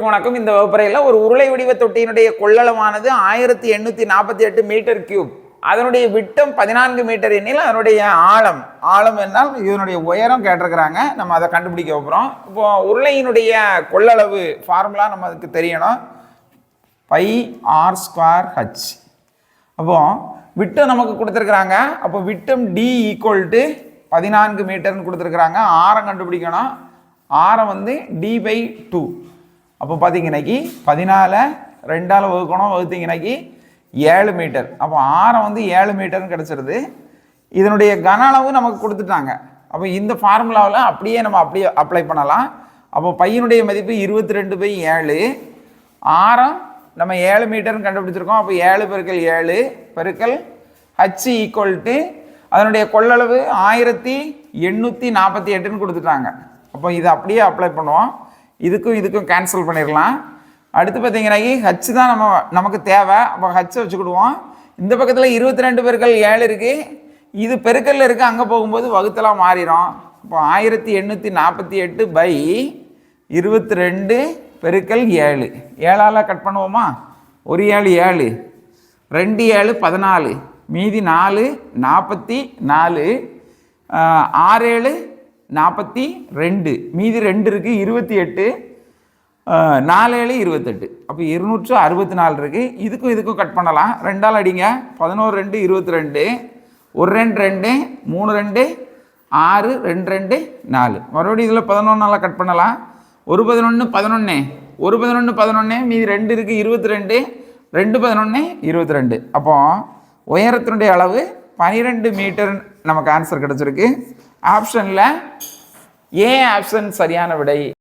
அனைவருக்கும் வணக்கம். இந்த வகுப்பறையில் ஒரு உருளை வடிவ தொட்டியினுடைய கொள்ளளவானது ஆயிரத்தி எண்ணூற்றி நாற்பத்தி எட்டு மீட்டர் கியூப் அதனுடைய விட்டம் பதினான்கு மீட்டர் எண்ணில் அதனுடைய ஆழம். ஆழம் என்றால் இதனுடைய உயரம் கேட்டிருக்கிறாங்க. நம்ம அதை கண்டுபிடிக்க போகிறோம் இப்போ உருளையினுடைய கொள்ளளவு ஃபார்முலா நம்ம அதுக்கு தெரியணும். பை ஆர் ஸ்கொயர் ஹச் அப்போ விட்டம் நமக்கு கொடுத்துருக்குறாங்க. அப்போ விட்டம் டி ஈக்குவல் டு பதினான்கு மீட்டர்னு கொடுத்துருக்குறாங்க. ஆரம் கண்டுபிடிக்கணும். ஆரம் வந்து டி பை டூ அப்போ பார்த்தீங்கன்னாக்கி பதினாலை ரெண்டால் வகுக்கணும் வகுத்தீங்கன்னாக்கி ஏழு மீட்டர் அப்போ ஆரம் வந்து ஏழு மீட்டர்னு கிடச்சிருது. இதனுடைய கன அளவு நமக்கு கொடுத்துட்டாங்க. அப்போ இந்த ஃபார்முலாவில் அப்படியே நம்ம அப்படியே அப்ளை பண்ணலாம். அப்போ பையனுடைய மதிப்பு இருபத்தி ரெண்டு பை ஏழு. ஆரம் நம்ம ஏழு மீட்டர்னு கண்டுபிடிச்சிருக்கோம். அப்போ ஏழு பெருக்கல் ஏழு பெருக்கல் ஹச் ஈக்குவல் டு அதனுடைய கொள்ளளவு ஆயிரத்தி எண்ணூற்றி நாற்பத்தி எட்டுன்னு கொடுத்துட்டாங்க. அப்போ இதை அப்படியே அப்ளை பண்ணுவோம். இதுக்கும் இதுக்கும் கேன்சல் பண்ணிடலாம். அடுத்து பார்த்தீங்கன்னாக்கி ஹச் தான் நம்ம நமக்கு தேவை. அப்போ ஹச்சை வச்சுக்கிடுவோம். இந்த பக்கத்தில் இருபத்தி ரெண்டு பெருக்கல் ஏழு இருக்குது இது பெருக்கல்ல இருக்குது அங்கே போகும்போது வகுத்தலாம் மாறிடும். இப்போ ஆயிரத்தி எண்ணூற்றி நாற்பத்தி எட்டு பை இருபத்தி ரெண்டு பெருக்கல் ஏழு. ஏழால் கட் பண்ணுவோமா? ஒரு ஏழு ஏழு. ரெண்டு ஏழு பதினாலு. மீதி நாலு நாற்பத்தி நாலு. ஆறு ஏழு நாற்பத்தி ரெண்டு. மீதி ரெண்டு இருக்குது இருபத்தி எட்டு. நாலு ஏழு இருபத்தெட்டு. அப்போ இருநூற்று அறுபத்தி நாலு இருக்குது இதுக்கும் இதுக்கும் கட் பண்ணலாம். ரெண்டால் அடிங்க. பதினோரு ரெண்டு இருபத்தி ரெண்டு. ஒரு ரெண்டு ரெண்டு. மூணு ரெண்டு. ஆறு ரெண்டு ரெண்டு. நாலு. மறுபடியும் இதில் பதினொன்றால் கட் பண்ணலாம். ஒரு பதினொன்று பதினொன்று ஒரு பதினொன்று பதினொன்று மீதி ரெண்டு இருக்குது இருபத்தி ரெண்டு. ரெண்டு பதினொன்று இருபத்தி ரெண்டு. அப்போ உயரத்தினுடைய அளவு பனிரெண்டு மீட்டர் நமக்கு ஆன்சர் கிடச்சிருக்கு. ஆப்ஷனில் ஏ ஆப்ஷன் சரியான விடை?